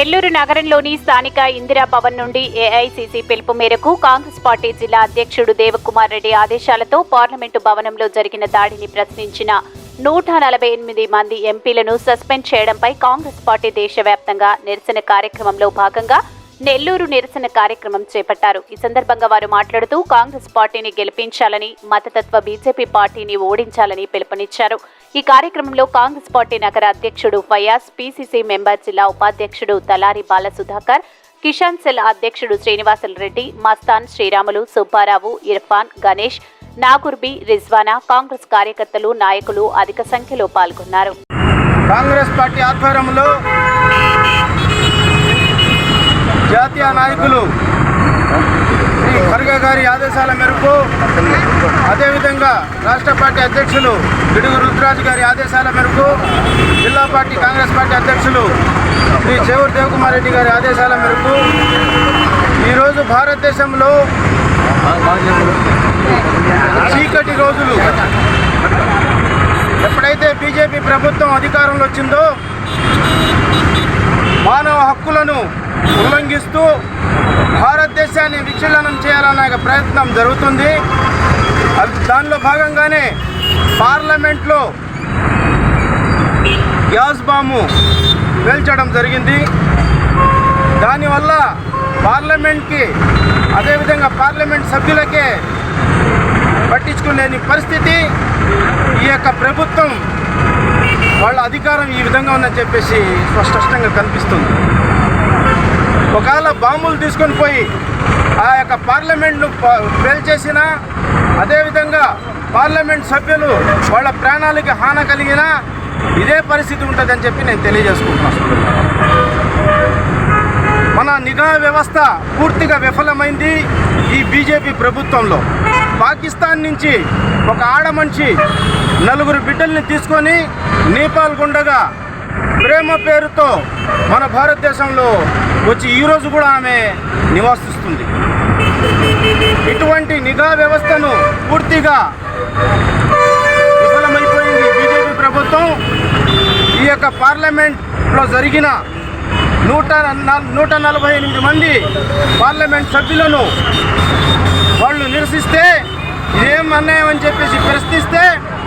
నెల్లూరు నగరంలోని స్థానిక ఇందిరా భవన్ నుండి ఏఐసీసీ పిలుపు మేరకు కాంగ్రెస్ పార్టీ జిల్లా అధ్యక్షుడు దేవకుమార్ రెడ్డి ఆదేశాలతో పార్లమెంటు భవనంలో జరిగిన దాడిని ప్రశ్నించిన నూట నలభై ఎనిమిది మంది ఎంపీలను సస్పెండ్ చేయడంపై కాంగ్రెస్ పార్టీ దేశవ్యాప్తంగా నిరసన కార్యక్రమంలో భాగంగా నెల్లూరు నిరసన కార్యక్రమం చేపట్టారు. ఈ సందర్భంగా వారు మాట్లాడుతూ కాంగ్రెస్ పార్టీని గెలిపించాలని మతతత్వ బీజేపీ పార్టీని ఓడించాలని పిలుపునిచ్చారు. ఈ కార్యక్రమంలో కాంగ్రెస్ పార్టీ నగర అధ్యక్షుడు ఫయాజ్ పీసీసీ మెంబర్ జిల్లా ఉపాధ్యక్షుడు తలారి బాలసుధాకర్ కిషాన్ సెల్ అధ్యక్షుడు శ్రీనివాసులు రెడ్డి మస్తాన్ శ్రీరాములు సుబ్బారావు ఇర్ఫాన్ గణేష్ నాగుర్బి రిజ్వానా కాంగ్రెస్ కార్యకర్తలు నాయకులు అధిక సంఖ్యలో పాల్గొన్నారు. కాంగ్రెస్ పార్టీ ఆధ్వర్యంలో జాతీయ నాయకులు శ్రీ ఖర్గే గారి ఆదేశాల మేరకు అదేవిధంగా రాష్ట్ర పార్టీ అధ్యక్షులు గిడుగు రుద్రాజు గారి ఆదేశాల మేరకు జిల్లా పార్టీ కాంగ్రెస్ పార్టీ అధ్యక్షులు శ్రీ చేవూరు దేవకుమార్ రెడ్డి గారి ఆదేశాల మేరకు ఈరోజు భారతదేశంలో చీకటి రోజులు ఎప్పుడైతే బీజేపీ ప్రభుత్వం అధికారంలో వచ్చిందో మానవ హక్కులను ఉల్లంఘిస్తూ భారతదేశాన్ని విచ్ఛిన్నం చేయాలన్న ప్రయత్నం జరుగుతుంది. అది దానిలో భాగంగానే పార్లమెంట్లో గ్యాస్ బాంబు పేల్చడం జరిగింది. దానివల్ల పార్లమెంట్కి అదేవిధంగా పార్లమెంట్ సభ్యులకే పట్టించుకునేని పరిస్థితి. ఈ యొక్క ప్రభుత్వం వాళ్ళ అధికారం ఈ విధంగా ఉందని చెప్పేసి స్పష్టంగా కనిపిస్తుంది. ఒకవేళ బాంబులు తీసుకొని పోయి ఆ యొక్క పార్లమెంట్ను ప- పేల్చేసినా అదేవిధంగా పార్లమెంట్ సభ్యులు వాళ్ళ ప్రాణాలకి హాని కలిగినా ఇదే పరిస్థితి ఉంటుందని చెప్పి నేను తెలియజేసుకుంటున్నాను మన నిఘా వ్యవస్థ పూర్తిగా విఫలమైంది ఈ బీజేపీ ప్రభుత్వంలో. పాకిస్తాన్ నుంచి ఒక ఆడ మనిషి నలుగురు బిడ్డల్ని తీసుకొని నేపాల్ గుండగా ప్రేమ పేరుతో మన భారతదేశంలో వచ్చి ఈరోజు కూడా ఆమె నివాసిస్తుంది. ఇటువంటి నిఘా వ్యవస్థను పూర్తిగా విఫలమైపోయింది బీజేపీ ప్రభుత్వం. ఈ యొక్క పార్లమెంట్లో జరిగిన నూట న- నూట నలభై ఎనిమిది మంది పార్లమెంట్ సభ్యులను వాళ్ళు నిరసిస్తే ఇదేం అన్యాయం అని చెప్పేసి ప్రశ్నిస్తే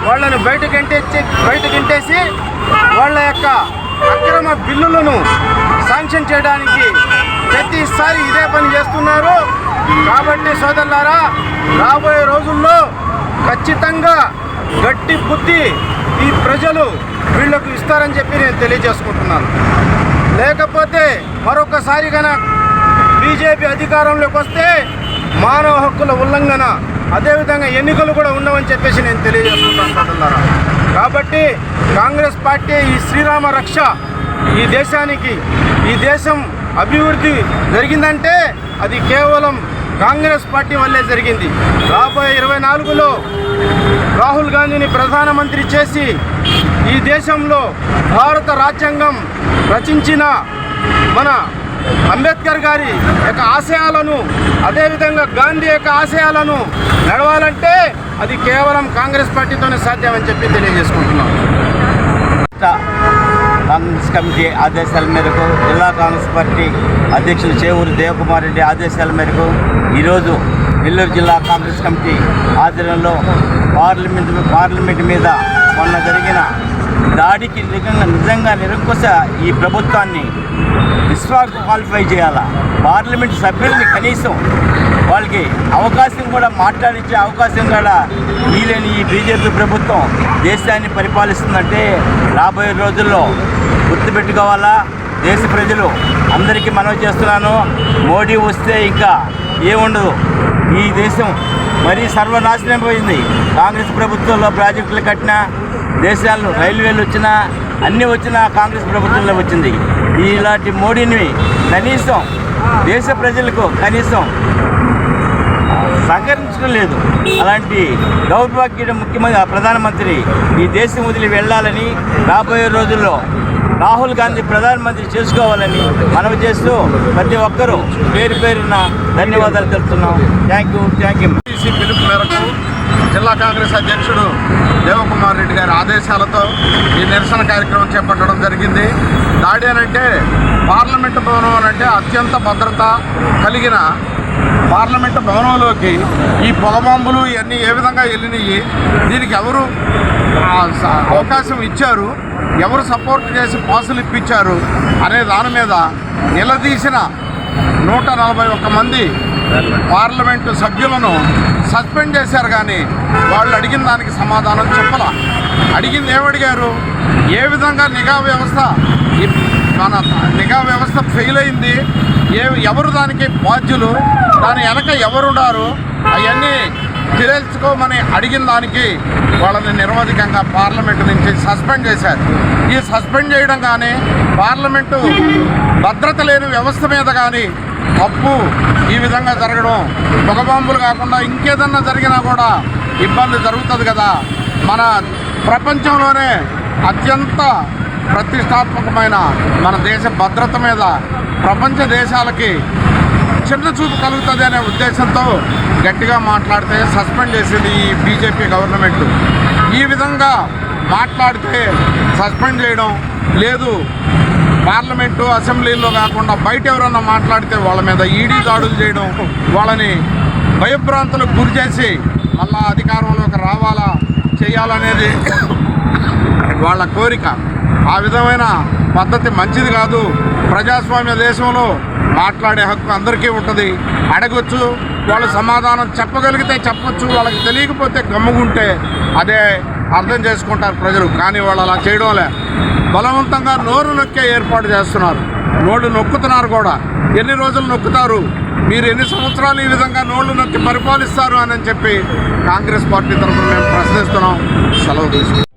వాళ్ళని బయటకు ఎంటేసి బయటకు ఎంటేసి వాళ్ళ యొక్క అక్రమ బిల్లులను శాంక్షన్ చేయడానికి ప్రతిసారి ఇదే పని చేస్తున్నారు. కాబట్టి సోదరులారా రాబోయే రోజుల్లో ఖచ్చితంగా గట్టి బుద్ధి ఈ ప్రజలు వీళ్ళకు ఇస్తారని చెప్పి నేను తెలియజేసుకుంటున్నాను. లేకపోతే మరొకసారి కనుక బీజేపీ అధికారంలోకి వస్తే మానవ హక్కుల ఉల్లంఘన అదేవిధంగా ఎన్నికలు కూడా ఉండవని చెప్పేసి నేను తెలియజేస్తున్నాను సోదరులారా కాబట్టి కాంగ్రెస్ పార్టీ ఈ శ్రీరామ రక్ష ఈ దేశానికి ఈ దేశం అభివృద్ధి జరిగిందంటే అది కేవలం కాంగ్రెస్ పార్టీ వల్లే జరిగింది. రాబోయే ఇరవై నాలుగులో రాహుల్ గాంధీని ప్రధానమంత్రి చేసి ఈ దేశంలో భారత రాజ్యాంగం రచించిన మన అంబేద్కర్ గారి యొక్క ఆశయాలను అదేవిధంగా గాంధీ యొక్క ఆశయాలను నడవాలంటే అది కేవలం కాంగ్రెస్ పార్టీతోనే సాధ్యమని చెప్పి తెలియజేసుకుంటున్నాం. కాంగ్రెస్ కమిటీ ఆదేశాల మేరకు జిల్లా కాంగ్రెస్ పార్టీ అధ్యక్షులు చేవూరు దేవకుమార్ రెడ్డి ఆదేశాల మేరకు ఈరోజు నెల్లూరు జిల్లా కాంగ్రెస్ కమిటీ ఆధ్వర్యంలో పార్లమెంట్ పార్లమెంట్ మీద మొన్న జరిగిన దాడికి నిజంగా నిజంగా నిరంకుశ ఈ ప్రభుత్వాన్ని క్వాలిఫై చేయాలా? పార్లమెంట్ సభ్యుల్ని కనీసం వాళ్ళకి అవకాశం కూడా మాట్లాడించే అవకాశం కూడా వీలేని ఈ బీజేపీ ప్రభుత్వం దేశాన్ని పరిపాలిస్తుందంటే రాబోయే రోజుల్లో గుర్తుపెట్టుకోవాలా? దేశ ప్రజలు అందరికీ మనవి చేస్తున్నాను. మోడీ వస్తే ఇంకా ఏముండదు? ఈ దేశం మరీ సర్వనాశనం పోయింది కాంగ్రెస్ ప్రభుత్వంలో ప్రాజెక్టులు కట్టినా దేశాలు రైల్వేలు వచ్చినా అన్నీ వచ్చినా కాంగ్రెస్ ప్రభుత్వంలో వచ్చింది. ఇలాంటి మోడీని కనీసం దేశ ప్రజలకు కనీసం సహకరించడం లేదు. అలాంటి దౌర్భాగ్యుడు ముఖ్యమంత్రి ప్రధానమంత్రి ఈ దేశం వదిలి వెళ్ళాలని రాబోయే రోజుల్లో రాహుల్ గాంధీ ప్రధానమంత్రి చేసుకోవాలని మనవి చేస్తూ ప్రతి ఒక్కరూ పేరు పేరున ధన్యవాదాలు తెలుపుతున్నాం. Thank you thank you. పిలుపు మేరకు జిల్లా కాంగ్రెస్ అధ్యక్షుడు దేవకుమార్ రెడ్డి గారి ఆదేశాలతో ఈ నిరసన కార్యక్రమం చేపట్టడం జరిగింది. దాడి అనంటే పార్లమెంటు భవనం అనంటే అంటే అత్యంత భద్రత కలిగిన పార్లమెంటు భవనంలోకి ఈ పొగబాంబులు ఇవన్నీ ఏ విధంగా వెళ్ళినాయి దీనికి ఎవరు స- అవకాశం ఇచ్చారు ఎవరు సపోర్ట్ చేసి పాసులు ఇప్పించారు అనే దాని మీద నిలదీసిన నూట నలభై ఒక్క మంది పార్లమెంటు సభ్యులను సస్పెండ్ చేశారు కానీ వాళ్ళు అడిగిన దానికి సమాధానం చెప్పల. అడిగింది ఏమడిగారు ఏ విధంగా నిఘా వ్యవస్థ ఈ మన నిఘా వ్యవస్థ ఫెయిల్ అయింది? ఏ ఎవరు దానికి బాధ్యులు? దాని వెనక ఎవరున్నారు అవన్నీ తెలుసుకోమని అడిగిన దానికి వాళ్ళని నిరవధికంగా పార్లమెంటు నుంచి సస్పెండ్ చేశారు. ఈ సస్పెండ్ చేయడం కానీ పార్లమెంటు భద్రత లేని వ్యవస్థ మీద కానీ తప్పు ఈ విధంగా జరగడం పొగబాంబులు కాకుండా ఇంకేదన్నా జరిగినా కూడా ఇబ్బంది జరుగుతుంది కదా. మన ప్రపంచంలోనే అత్యంత ప్రతిష్టాత్మకమైన మన దేశ భద్రత మీద ప్రపంచ దేశాలకి చిన్న చూపు కలుగుతుంది అనే ఉద్దేశంతో గట్టిగా మాట్లాడితే సస్పెండ్ చేసింది ఈ బీజేపీ గవర్నమెంట్. ఈ విధంగా మాట్లాడితే సస్పెండ్ చేయడం లేదు. పార్లమెంటు అసెంబ్లీలో కాకుండా బయట ఎవరన్నా మాట్లాడితే వాళ్ళ మీద ఈడీ దాడులు చేయడం వాళ్ళని భయభ్రాంతులకు గురి చేసి మళ్ళా అధికారంలోకి రావాలా చేయాలనేది వాళ్ళ కోరిక. ఆ విధమైన పద్ధతి మంచిది కాదు. ప్రజాస్వామ్య దేశంలో మాట్లాడే హక్కు అందరికీ ఉంటుంది. అడగొచ్చు వాళ్ళు సమాధానం చెప్పగలిగితే చెప్పొచ్చు వాళ్ళకి తెలియకపోతే గమ్ముకుంటే అదే అర్థం చేసుకుంటారు ప్రజలు. కానీ వాళ్ళు అలా చేయడంలే. బలవంతంగా నోరు నొక్కే ఏర్పాటు చేస్తున్నారు. నోళ్ళు నొక్కుతున్నారు కూడా. ఎన్ని రోజులు నొక్కుతారు? మీరు ఎన్ని సంవత్సరాలు ఈ విధంగా నోళ్ళు నొక్కి పరిపాలిస్తారు అని చెప్పి కాంగ్రెస్ పార్టీ తరఫున మేము ప్రశ్నిస్తున్నాం. సెలవు తీసుకుంటాం